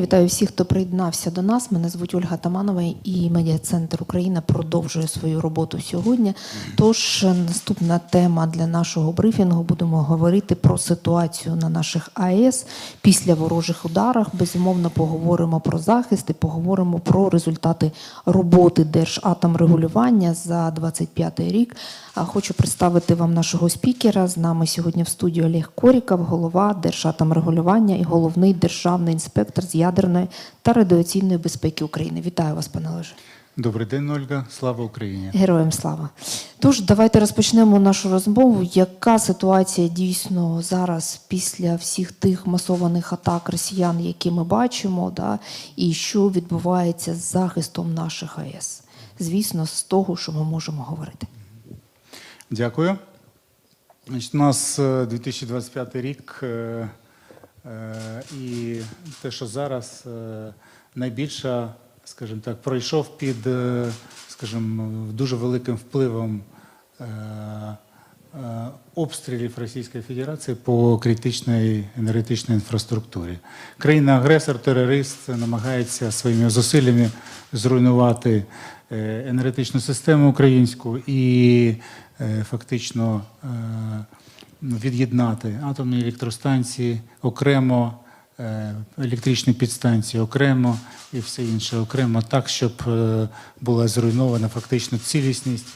Вітаю всіх, хто приєднався до нас. Мене звуть Ольга Таманова і медіа центр Україна продовжує свою роботу сьогодні. Тож наступна тема для нашого брифінгу будемо говорити про ситуацію на наших АЕС після ворожих ударах. Безумовно, поговоримо про захист і поговоримо про результати роботи Держатомрегулювання за 25 рік. Хочу представити вам нашого спікера. З нами сьогодні в студії Олег Коріков, голова Держатомрегулювання і головний державний інспектор з ядерної та радіаційної безпеки України. Вітаю вас, пане Олеже. Добрий день, Ольга. Слава Україні. Героям слава. Тож давайте розпочнемо нашу розмову. Яка ситуація дійсно зараз після всіх тих масованих атак росіян, які ми бачимо, да, і що відбувається з захистом наших АЕС? Звісно, з того, що ми можемо говорити. Дякую. Значить, у нас е, 2025 рік, е, е, і те, що зараз е, найбільше, скажімо так, пройшов під, е, скажімо, дуже великим впливом е, е, обстрілів Російської Федерації по критичній енергетичній інфраструктурі. Країна-агресор, терорист намагається своїми зусиллями зруйнувати е, енергетичну систему українську і е, фактично е, від'єднати атомні електростанції окремо, е, електричні підстанції окремо і все інше окремо, так, щоб е, була зруйнована фактично цілісність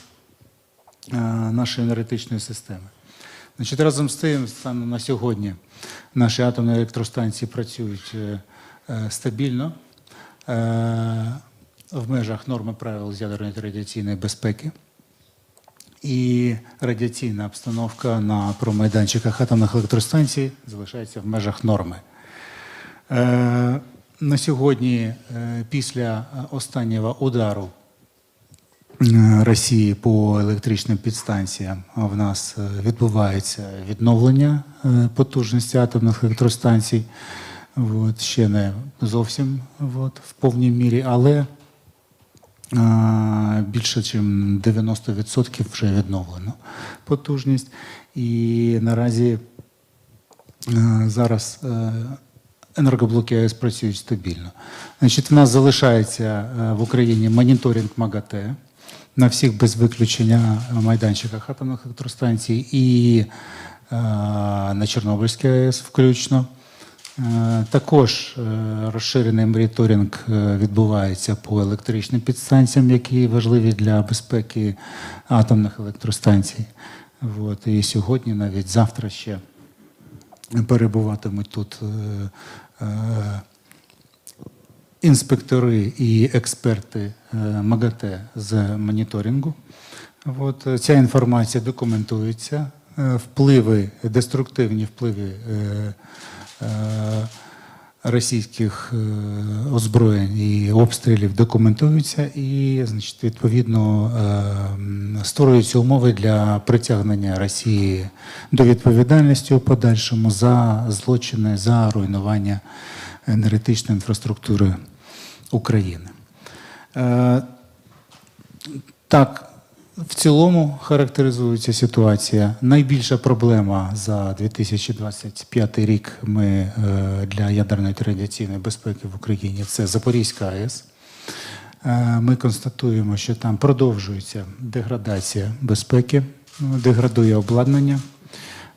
е, нашої енергетичної системи. Значить, разом з тим, станом на сьогодні наші атомні електростанції працюють стабільно в межах норми правил з ядерної та радіаційної безпеки. І радіаційна обстановка на промайданчиках атомних електростанцій залишається в межах норми. Е, На сьогодні, е, після останнього удару е, Росії по електричним підстанціям в нас відбувається відновлення потужності атомних електростанцій. От, ще не зовсім от, в повній мірі, але більше ніж 90% вже відновлено потужність. І наразі е, зараз е, енергоблоки АЕС працюють стабільно. Значить, в нас залишається е, в Україні моніторинг МАГАТЕ на всіх без виключення майданчиках атомних електростанцій і на Чорнобильській АЕС включно. Е, Також е, розширений моніторинг е, відбувається по електричним підстанціям, які важливі для безпеки атомних електростанцій. От, і сьогодні, навіть завтра ще перебуватимуть тут інспектори і експерти МАГАТЕ з моніторингу. От, ця інформація документується. Впливи, деструктивні впливи російських е, озброєнь і обстрілів документуються і, значить, відповідно е, створюються умови для притягнення Росії до відповідальності у подальшому за злочини, за руйнування енергетичної інфраструктури України. Е, Так, в цілому характеризується ситуація. Найбільша проблема за 2025 рік ми е, для ядерної та радіаційної безпеки в Україні це Запорізька АЕС. Е, Ми констатуємо, що там продовжується деградація безпеки, деградує обладнання,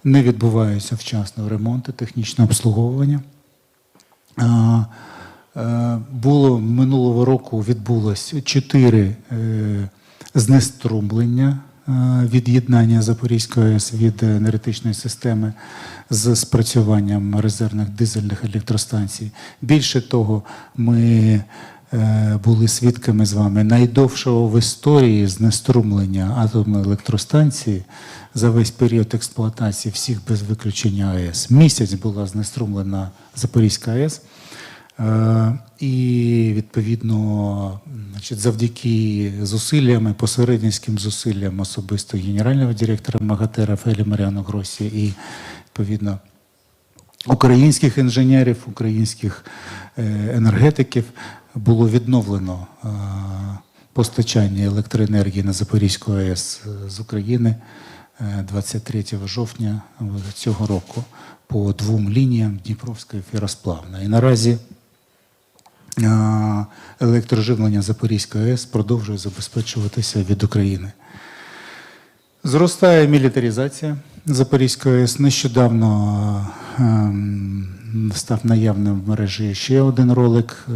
не відбуваються вчасно ремонти, технічне обслуговування. Е, Було минулого року відбулось чотири знеструмлення е, від'єднання Запорізької АЕС від енергетичної системи з спрацюванням резервних дизельних електростанцій. Більше того, ми е, були свідками з вами найдовшого в історії знеструмлення атомної електростанції за весь період експлуатації всіх без виключення АЕС. Місяць була знеструмлена Запорізька АЕС. Е, І відповідно, значить, завдяки зусиллям, посередницьким зусиллям особисто генерального директора МАГАТЕ Рафаеля Маріано Гросі і відповідно українських інженерів, українських е, енергетиків було відновлено е, постачання електроенергії на Запорізьку АЕС з України е, 23 жовтня цього року по двом лініям Дніпровська і Фіросплавна. І наразі електроживлення Запорізької АЕС продовжує забезпечуватися від України. Зростає мілітаризація Запорізької АЕС. Нещодавно ем, став наявним в мережі ще один ролик, е,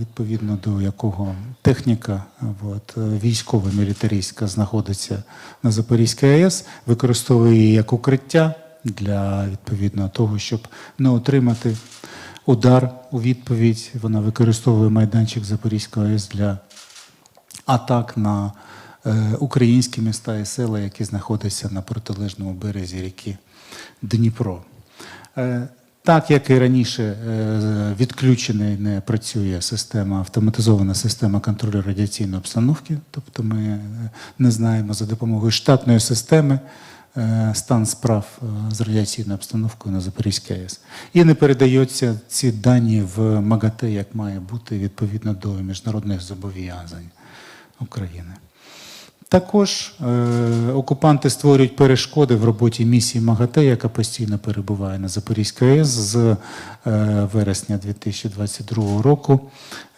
відповідно до якого техніка от, е, військова мілітаристська знаходиться на Запорізькій АЕС, використовує її як укриття для відповідно того, щоб не отримати удар у відповідь. Вона використовує майданчик Запорізької АЕС для атак на е, українські міста і села, які знаходяться на протилежному березі ріки Дніпро. Е, так як і раніше е, відключена і не працює система, автоматизована система контролю радіаційної обстановки, тобто ми не знаємо за допомогою штатної системи стан справ е, з радіаційною обстановкою на Запорізькій АЕС. І не передаються ці дані в МАГАТЕ, як має бути відповідно до міжнародних зобов'язань України. Також е, окупанти створюють перешкоди в роботі місії МАГАТЕ, яка постійно перебуває на Запорізькій АЕС з е, вересня 2022 року.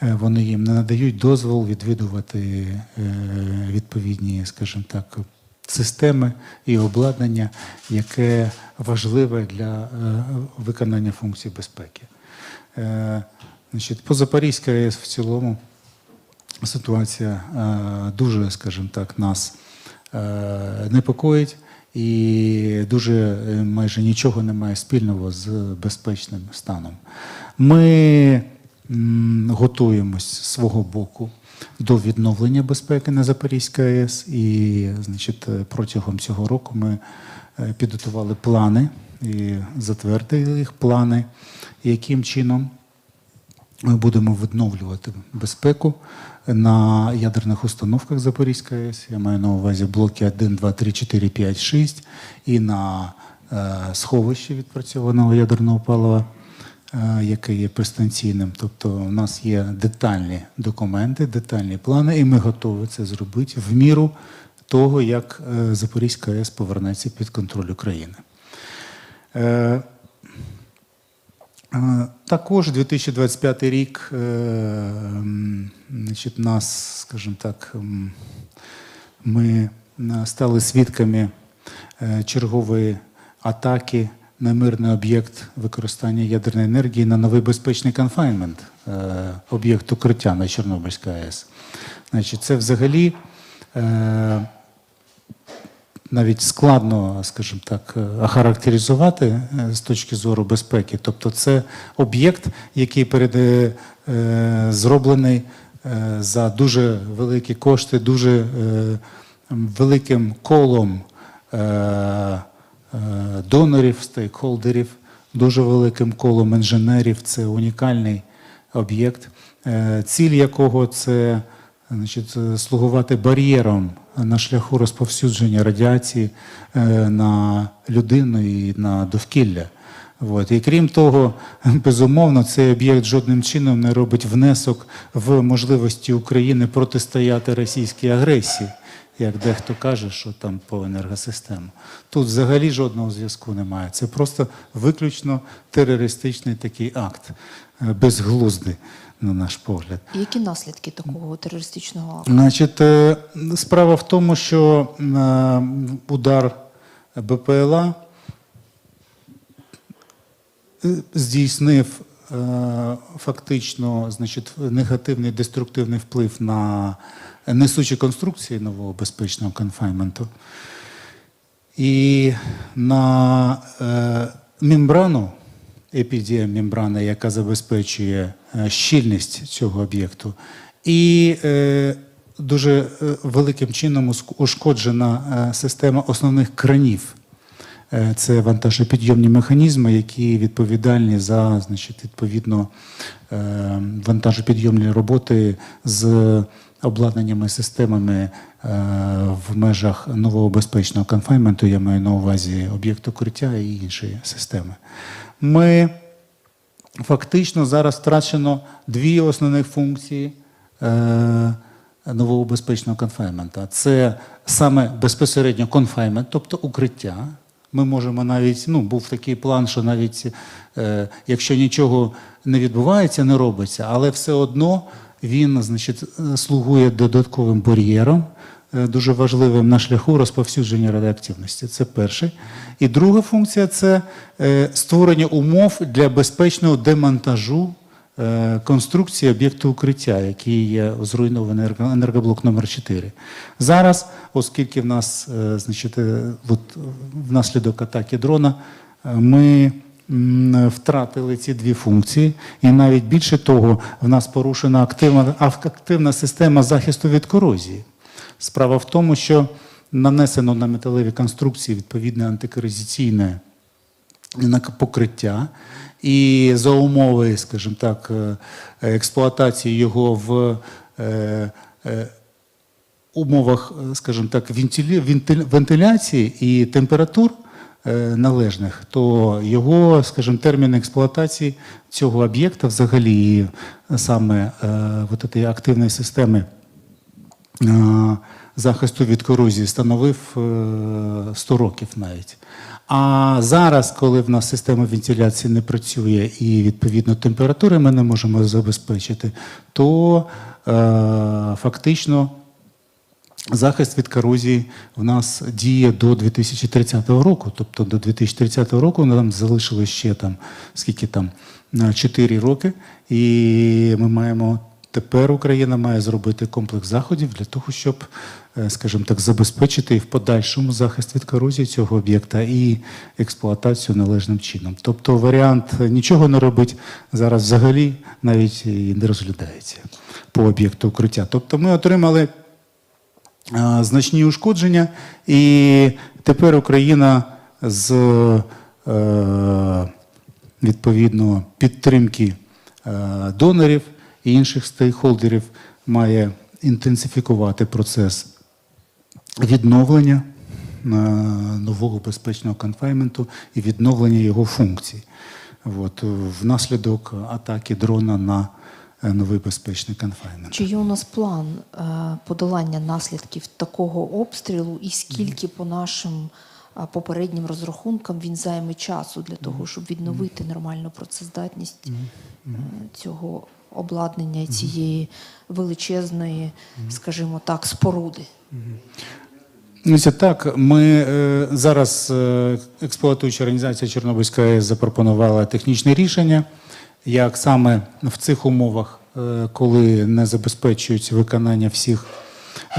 Е, вони їм не надають дозвол відвідувати е, відповідні, скажімо так, системи і обладнання, яке важливе для е, виконання функцій безпеки. Е, значить, по Запорізькій АЕС в цілому ситуація е, дуже, скажімо так, нас непокоїть і дуже майже нічого не має спільного з безпечним станом. Ми готуємось свого боку до відновлення безпеки на Запорізькій АЕС, і значить, е, протягом цього року ми е, підготували плани і затвердили їх плани, яким чином ми будемо відновлювати безпеку на ядерних установках Запорізької АЕС. Я маю на увазі блоки 1, 2, 3, 4, 5, 6 і на е, сховищі відпрацьованого ядерного палива, яке є пристанційним. Тобто у нас є детальні документи, детальні плани, і ми готові це зробити в міру того, як е, Запорізька АЕС повернеться під контроль України. Е, Е, Також 2025 рік е, значить, нас, скажімо так, ми е, стали свідками е, чергової атаки на мирний об'єкт використання ядерної енергії на новий безпечний конфайнмент, об'єкт укриття на Чорнобильській АЕС. Значить, це взагалі. е, навіть складно, скажімо так, е, охарактеризувати е, з точки зору безпеки. Тобто, це об'єкт, який перед, зроблений за дуже великі кошти, дуже великим колом донорів, стейкхолдерів, дуже великим колом інженерів. Це унікальний об'єкт, е, ціль якого це значить, е, слугувати бар'єром на шляху розповсюдження радіації е, на людину і на довкілля. От. І крім того, безумовно, цей об'єкт жодним чином не робить внесок в можливості України протистояти російській агресії, як дехто каже, що там по енергосистему. Тут взагалі жодного зв'язку немає. Це просто виключно терористичний такий акт, е, безглуздий, на наш погляд. І Які наслідки такого терористичного акту? Значить, е, справа в тому, що е, удар БПЛА здійснив фактично значить, негативний деструктивний вплив на несучі конструкції нового безпечного конфайнменту. І на е, мембрану, епідіомембрана, яка забезпечує е, щільність цього об'єкту, і е, дуже е, великим чином ушкоджена е, система основних кранів. Це вантажопідйомні механізми, які відповідальні за значить, відповідно вантажопідйомні роботи з обладнаннями системами е, в межах нового безпечного конфайнменту. Я маю на увазі об'єкт укриття і інші системи. Ми фактично зараз втрачено дві основних функції е, нового безпечного конфайнмента. Це саме безпосередньо конфайнмент, тобто укриття, Ми можемо навіть, ну, був такий план, що навіть е, якщо нічого не відбувається, не робиться, але все одно він значить, слугує додатковим бар'єром, е, дуже важливим на шляху розповсюдження радіоактивності. Це перший. І друга функція це е, створення умов для безпечного демонтажу е, конструкції об'єкту укриття, який є зруйнований енергоблок номер 4 Зараз, оскільки в нас значить, от, внаслідок атаки дрона, ми втратили ці дві функції, і навіть більше того, в нас порушена активна, активна система захисту від корозії. Справа в тому, що нанесено на металеві конструкції відповідне антикорозиційне покриття, і за умови, скажімо так, е, експлуатації його в е, е, умовах, е, скажімо так, вентиляції і температур е, належних, то його, скажімо, термін експлуатації цього об'єкта взагалі і саме е, вот цієї активної системи е, захисту від корозії становив е, 100 років навіть. А зараз, коли в нас система вентиляції не працює і відповідно температури ми не можемо забезпечити, то е, фактично захист від корозії в нас діє до 2030 року. Тобто до 2030 року нам залишилось ще там скільки там 4 роки, і ми маємо. Тепер Україна має зробити комплекс заходів для того, щоб, е, скажімо так, забезпечити в подальшому захист від корозії цього об'єкта і експлуатацію належним чином. Тобто варіант нічого не робить зараз взагалі навіть і не розглядається по об'єкту укриття. Тобто ми отримали значні ушкодження, і тепер Україна з е, відповідно підтримки е, донорів і інших стейкхолдерів має інтенсифікувати процес відновлення е, нового безпечного конфайменту і відновлення його функцій. От, внаслідок атаки дрона на е, новий безпечний конфаймент. Чи є у нас план е, подолання наслідків такого обстрілу, і скільки по нашим е, попереднім розрахункам він займе часу для того, щоб відновити нормальну працездатність е, цього обладнання цієї величезної, скажімо так, споруди? Ну, так. Ми е, зараз е, експлуатуюча організація Чорнобильська запропонувала технічне рішення, як саме в цих умовах, е, коли не забезпечують виконання всіх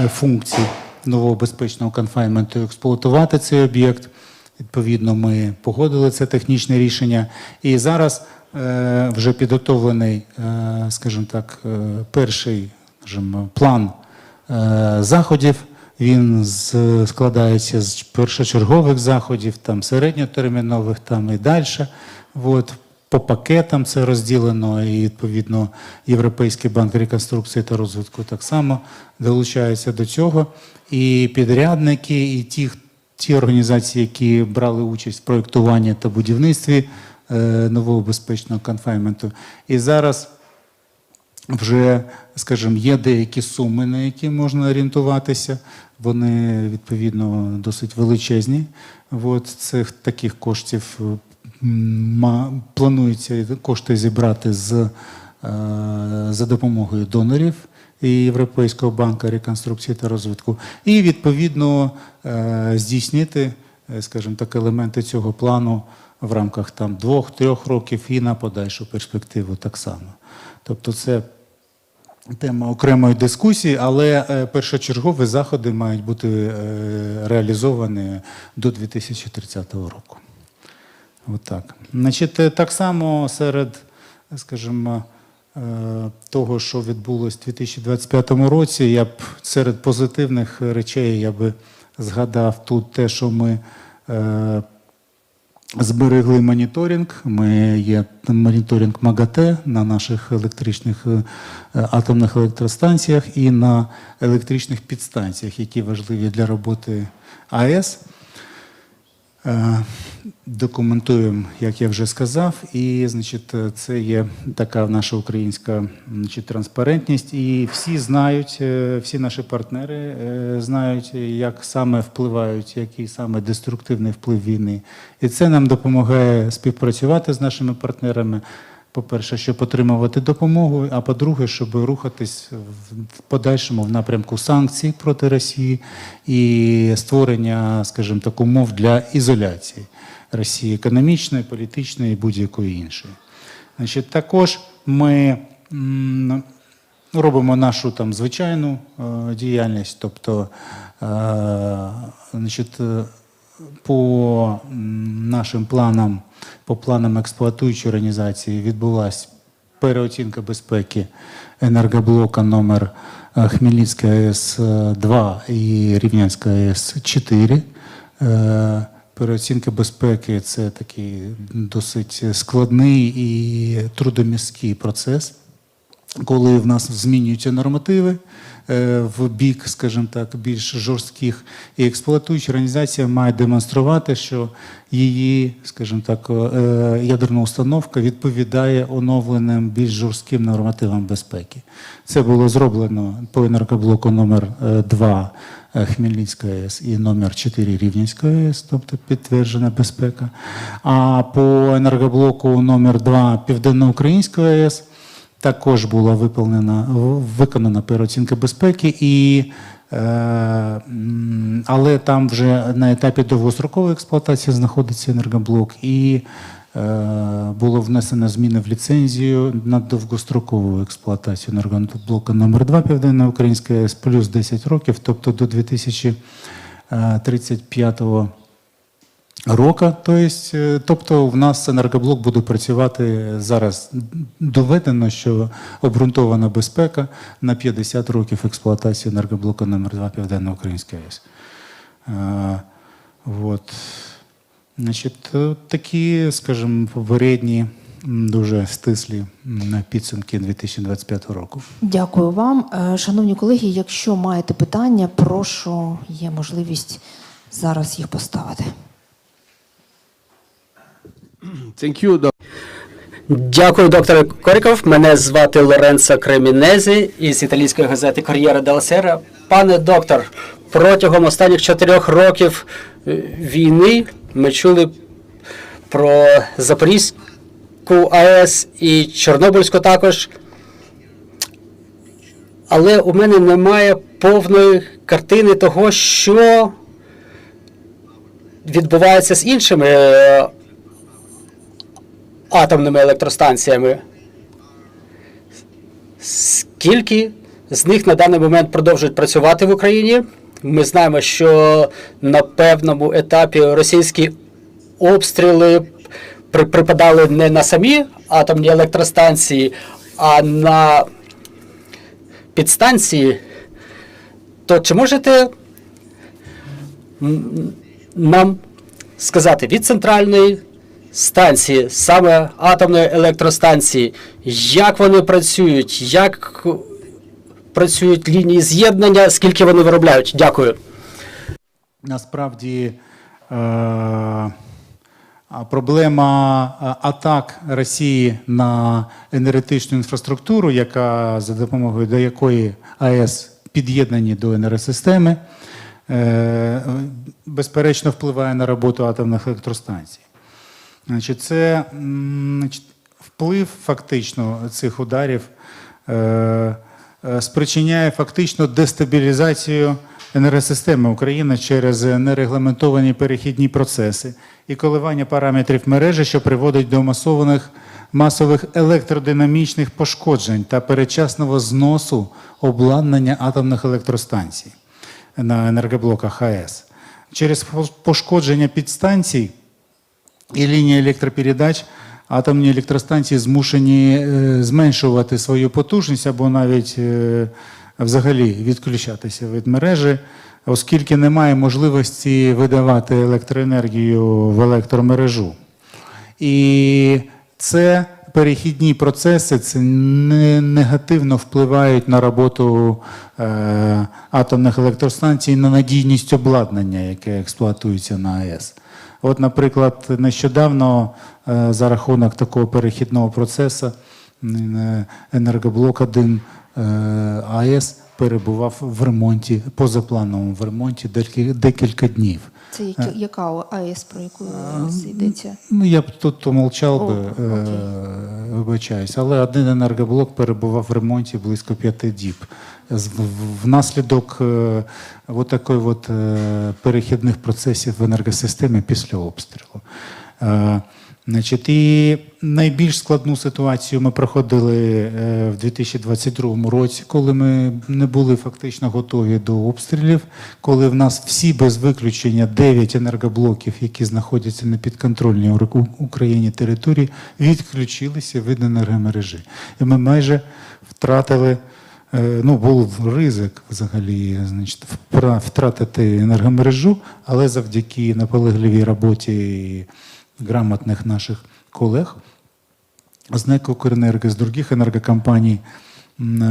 е, функцій нового безпечного конфайнменту, експлуатувати цей об'єкт. Відповідно, ми погодили це технічне рішення. І зараз е, вже підготовлений, скажімо так, перший скажімо, план заходів. Він складається з першочергових заходів, там середньотермінових, там і далі. От, по пакетам це розділено, і відповідно Європейський банк реконструкції та розвитку так само долучається до цього. І підрядники, і ті, ті організації, які брали участь в проєктуванні та будівництві е, нового безпечного конфайменту. І зараз вже, скажімо, є деякі суми, на які можна орієнтуватися. Вони відповідно досить величезні. От цих таких коштів ма- планується кошти зібрати з, е, за допомогою донорів і Європейського банку реконструкції та розвитку, і відповідно е, здійснити, е, скажімо так, елементи цього плану в рамках там двох-трьох років і на подальшу перспективу так само. Тобто це тема окремої дискусії, але першочергові заходи мають бути реалізовані до 2030 року. Отак. Значить, е, так само серед, скажімо, е, того, що відбулось у 2025 році, я б серед позитивних речей я би згадав тут те, що ми е, Зберегли моніторинг. Ми є моніторинг МАГАТЕ на наших електричних атомних електростанціях і на електричних підстанціях, які важливі для роботи АЕС. Документуємо, як я вже сказав, і значить, це є така наша українська значить, транспарентність. І всі знають, е, всі наші партнери е, знають, як саме впливають, який саме деструктивний вплив війни. І це нам допомагає співпрацювати з нашими партнерами. По-перше, щоб отримувати допомогу, а по-друге, щоб рухатись в подальшому в напрямку санкцій проти Росії і створення, скажімо так, умов для ізоляції Росії економічної, політичної і будь-якої іншої. Значить, також ми робимо нашу там звичайну е, діяльність, тобто е, значить, е, по нашим планам, по планам експлуатуючої організації відбулася переоцінка безпеки енергоблока номер е, Хмельницька АЕС 2 і Рівнянська АЕС 4. Е, Переоцінка безпеки це такий досить складний і трудомісткий процес коли в нас змінюються нормативи е, в бік, скажімо так, більш жорстких, і експлуатуюча організація має демонструвати, що її, скажімо так, е, ядерна установка відповідає оновленим більш жорстким нормативам безпеки. Це було зроблено по енергоблоку номер 2 Хмельницька АЕС і номер 4 Рівненська АЕС, тобто підтверджена безпека. А по енергоблоку номер 2 Південноукраїнська АЕС також була виповнена, виконана переоцінка безпеки, і, е, але там вже на етапі довгострокової експлуатації знаходиться енергоблок, і е, було внесено зміни в ліцензію на довгострокову експлуатацію енергоблока номер 2 Південно-Українська АЕС плюс 10 років, тобто до 2035 року. Тобто, е, тобто в нас енергоблок буде працювати зараз. Доведено, що обґрунтована безпека на 50 років експлуатації енергоблоку номер 2 Південно-Українська АЕС. Е, Вот. Значить, е, такі, скажімо, попередні, дуже стислі підсумки 2025 року. Дякую вам. Е, Шановні колеги, якщо маєте питання, прошу, є можливість зараз їх поставити. Thank you, Doc. Дякую, доктор Коріков. Мене звати Лоренцо Кремінезі із італійської газети Кор'єра Дел Сера. Пане доктор, протягом останніх чотирьох років е, війни ми чули про Запорізьку АЕС і Чорнобильську також. Але у мене немає повної картини того, що відбувається з іншими е, атомними електростанціями. Скільки з них на даний момент продовжують працювати в Україні? Ми знаємо, що на певному етапі російські обстріли при- припадали не на самі атомні електростанції, а на підстанції. То чи можете нам сказати від центральної станції, саме атомної електростанції, як вони працюють, як працюють лінії з'єднання, скільки вони виробляють? Дякую. Насправді е, проблема е, атак Росії на енергетичну інфраструктуру, яка за допомогою до якої АЕС під'єднані до енергосистеми, е, безперечно впливає на роботу атомних електростанцій. Значить, це вплив фактично цих ударів спричиняє фактично дестабілізацію енергосистеми України через нерегламентовані перехідні процеси і коливання параметрів мережі, що приводить до масованих масових електродинамічних пошкоджень та передчасного зносу обладнання атомних електростанцій на енергоблоках АЕС. Через пошкодження підстанцій і лінії електропередач атомні електростанції змушені е, зменшувати свою потужність або навіть е, взагалі відключатися від мережі, оскільки немає можливості видавати електроенергію в електромережу. І це перехідні процеси це не негативно впливають на роботу е, атомних електростанцій, на надійність обладнання, яке експлуатується на АЕС. От, наприклад, нещодавно за рахунок такого перехідного процесу енергоблок 1 е, АЕС перебував в ремонті, позаплановому в ремонті декілька, днів. Це яка, яка АЕС, про яку йдеться? Ну, я б тут помовчав би, е, вибачаюсь, але один енергоблок перебував в ремонті близько п'яти діб. Внаслідок е, от такої от, е, перехідних процесів в енергосистемі після обстрілу. Е, Значить, і найбільш складну ситуацію ми проходили е, в 2022 році, коли ми не були фактично готові до обстрілів, коли в нас всі без виключення 9 енергоблоків, які знаходяться на підконтрольній Україні території, відключилися від енергомережі. І ми майже втратили. е, Ну, був ризик взагалі значить, втратити енергомережу, але завдяки наполегливій роботі грамотних наших колег з «Укренерго», з других енергокомпаній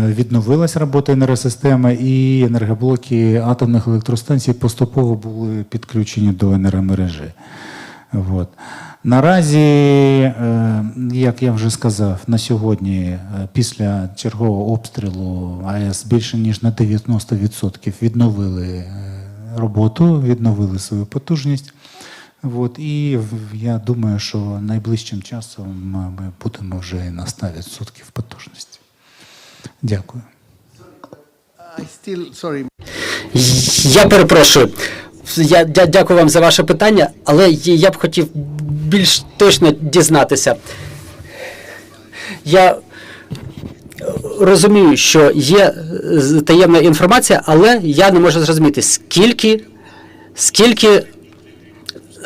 відновилась робота енергосистеми, і енергоблоки атомних електростанцій поступово були підключені до енергомережі. От. Наразі, е, як я вже сказав, на сьогодні, е, після чергового обстрілу АЕС більше ніж на 90% відновили е, роботу, відновили свою потужність. От, і я думаю, що найближчим часом ми будемо вже на 100% потужності. Дякую. I still, sorry, Я перепрошую. Я дя- дякую вам за ваше питання, але я б хотів більш точно дізнатися. Я розумію, що є е, таємна інформація, але я не можу зрозуміти, скільки, скільки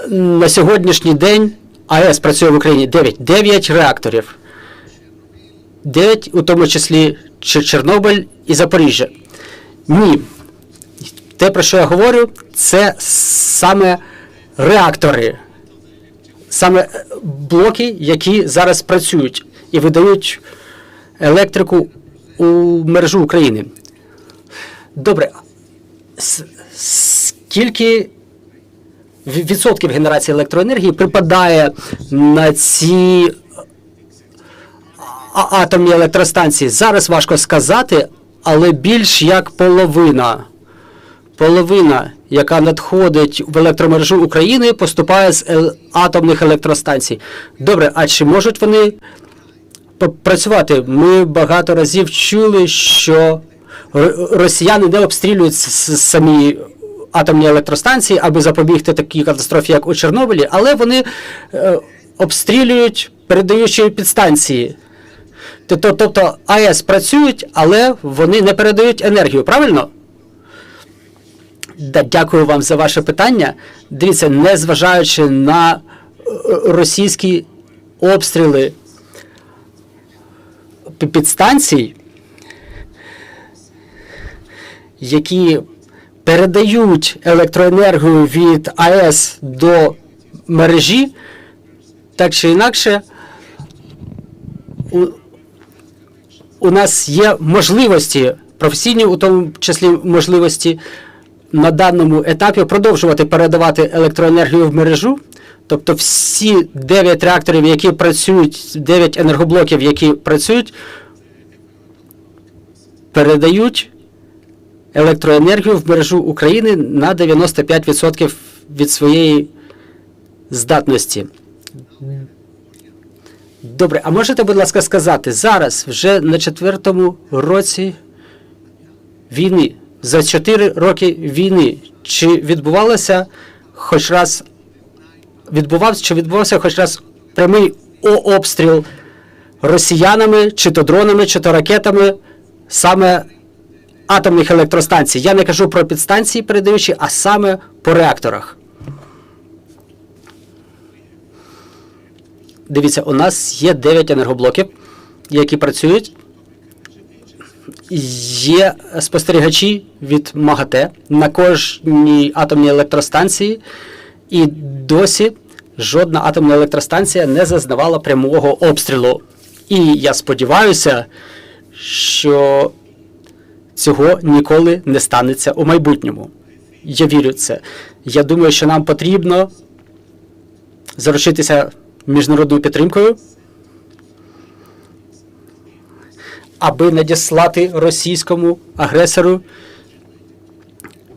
на сьогоднішній день АЕС працює в Україні 9, 9 реакторів. 9, у тому числі Чорнобиль і Запоріжжя. Ні. Те, про що я говорю, це саме реактори, саме е, блоки, які зараз працюють і видають електрику у мережу України. Добре. Скільки відсотків генерації електроенергії припадає на ці атомні електростанції? Зараз важко сказати, але більш як половина. Половина, яка надходить в електромережу України, поступає з атомних електростанцій. Добре, а чи можуть вони працювати? Ми багато разів чули, що росіяни не обстрілюють самі атомні електростанції, аби запобігти такій катастрофі, як у Чорнобилі, але вони е, обстрілюють передаючі підстанції. Тобто, АЕС працюють, але вони не передають енергію, правильно? Дякую вам за ваше питання. Дивіться, незважаючи на е, російські обстріли підстанцій, які передають електроенергію від АЕС до мережі, так чи інакше, у, у нас є можливості, професійні, у тому числі можливості на даному етапі продовжувати передавати електроенергію в мережу. Тобто всі 9 реакторів, які працюють, 9 енергоблоків, які працюють, передають електроенергію в мережу України на 95% від своєї здатності. Добре, а можете, будь ласка, сказати, зараз вже на четвертому році війни, за 4 роки війни, чи відбувалося хоч раз відбувався, чи відбувався хоч раз прямий обстріл росіянами, чи то дронами, чи то ракетами саме атомних електростанцій. Я не кажу про підстанції передаючі, а саме по реакторах. Дивіться, у нас є 9 енергоблоків, які працюють. Є спостерігачі від МАГАТЕ на кожній атомній електростанції, і досі жодна атомна електростанція не зазнавала прямого обстрілу. І я сподіваюся, що цього ніколи не станеться у майбутньому. Я вірю в це. Я думаю, що нам потрібно заручитися міжнародною підтримкою, аби надіслати російському агресору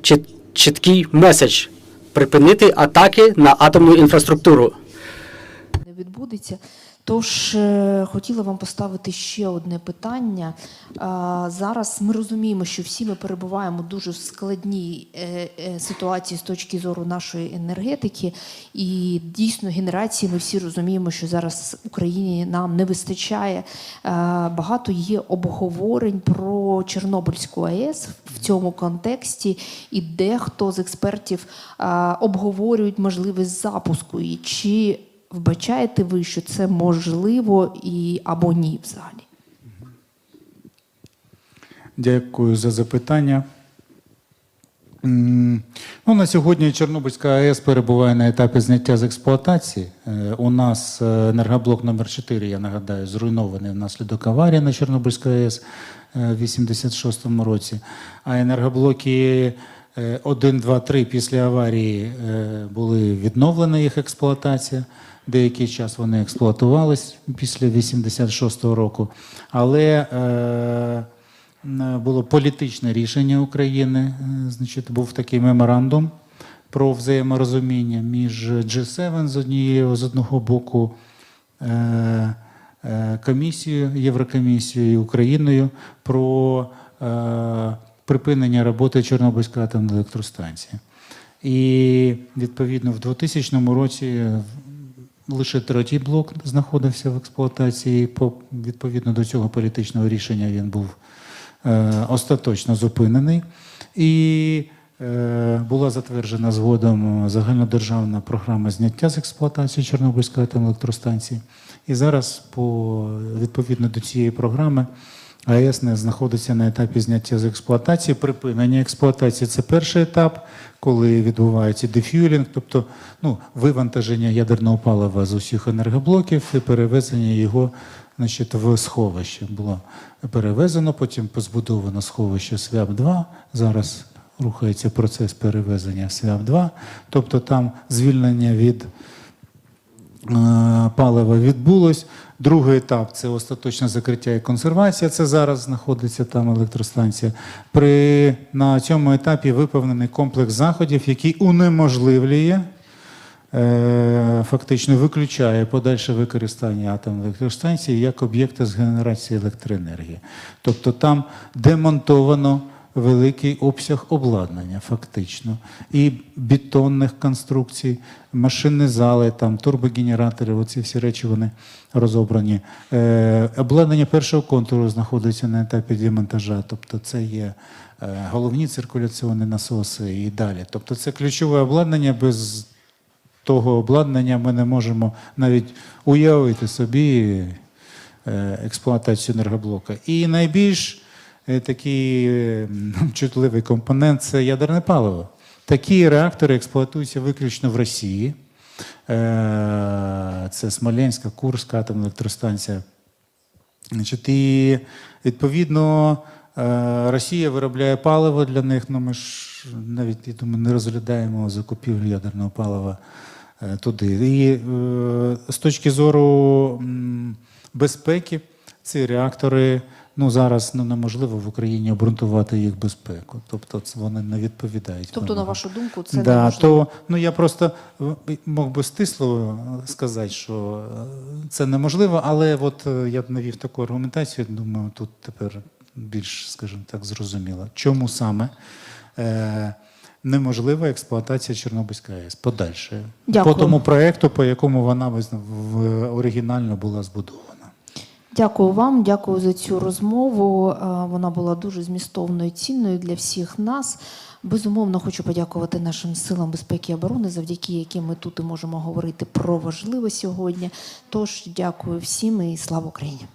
чіт- чіткий меседж припинити атаки на атомну інфраструктуру. не відбудеться. Тож е, хотіла вам поставити ще одне питання. Зараз ми розуміємо, що всі ми перебуваємо дуже в складній е, е, ситуації з точки зору нашої енергетики, і дійсно генерації ми всі розуміємо, що зараз Україні нам не вистачає. Е, Багато є обговорень про Чорнобильську АЕС в цьому контексті, і дехто з експертів е, обговорюють можливість запуску. Чи Вбачаєте ви, що це можливо і або ні взагалі? Дякую за запитання. Ну, на сьогодні Чорнобильська АЕС перебуває на етапі зняття з експлуатації. Е, У нас е, енергоблок номер 4 я нагадаю, зруйнований внаслідок аварії на Чорнобильській АЕС е, в 86-му році. А енергоблоки е, 1, 2, 3 після аварії були відновлена їх експлуатація. Деякий час вони експлуатувались після 86-го року. Але е, було політичне рішення України. е, Значить, був такий меморандум про взаєморозуміння між G7 з однієї з одного боку, е, е, комісією, Єврокомісією і Україною про е, припинення роботи Чорнобильської атомної електростанції. І відповідно в 2000 році лише третій блок знаходився в експлуатації. По відповідно до цього політичного рішення він був е, остаточно зупинений. І е, була затверджена згодом загальнодержавна програма зняття з експлуатації Чорнобильської атомної електростанції. І зараз, по, відповідно до цієї програми, АЕС не знаходиться на етапі зняття з експлуатації. Припинення експлуатації це перший етап, коли відбувається дефюелінг, тобто ну, вивантаження ядерного палива з усіх енергоблоків і перевезення його значить, в сховище. Було перевезено, потім позбудовано сховище СВЯП-2. Зараз рухається процес перевезення СВЯП-2, тобто там звільнення від палива відбулось. Другий етап це остаточне закриття і консервація. Це зараз знаходиться там електростанція. При на цьому етапі виповнений комплекс заходів, який унеможливлює. е, Фактично виключає подальше використання атомної електростанції як об'єкта з генерації електроенергії. Тобто там демонтовано великий обсяг обладнання, фактично, і бетонних конструкцій, машинні зали, там, турбогенератори, оці всі речі вони розобрані. Е, обладнання першого контуру знаходиться на етапі демонтажа, тобто це є е, головні циркуляційні насоси і далі. Тобто це ключове обладнання без того обладнання ми не можемо навіть уявити собі е, експлуатацію енергоблока. І найбільш такий е, чутливий компонент це ядерне паливо. Такі реактори експлуатуються виключно в Росії. Е, Це Смоленська, Курська атомна електростанція. Значить, і відповідно е, Росія виробляє паливо для них. Ну ми ж навіть я думаю, не розглядаємо закупівлю ядерного палива е, туди. І е, з точки зору безпеки, ці реактори ну зараз ну неможливо в Україні обґрунтувати їх безпеку. Тобто це вони не відповідають. Тобто, на вашу думку, це да, неможливо? то ну я просто е, мог би стисло сказати, що е, це неможливо, але от е, я б навів таку аргументацію. Думаю, тут тепер більш, скажімо так, зрозуміло. Чому саме е, неможлива експлуатація Чорнобильської АЕС подальше Дякую. по тому проекту, по якому вона в оригінально була збудована. Дякую вам, дякую за цю розмову. Е, Вона була дуже змістовною цінною для всіх нас. Безумовно, хочу подякувати нашим силам безпеки і оборони, завдяки яким ми тут і можемо говорити про важливе сьогодні. Тож дякую всім і слава Україні.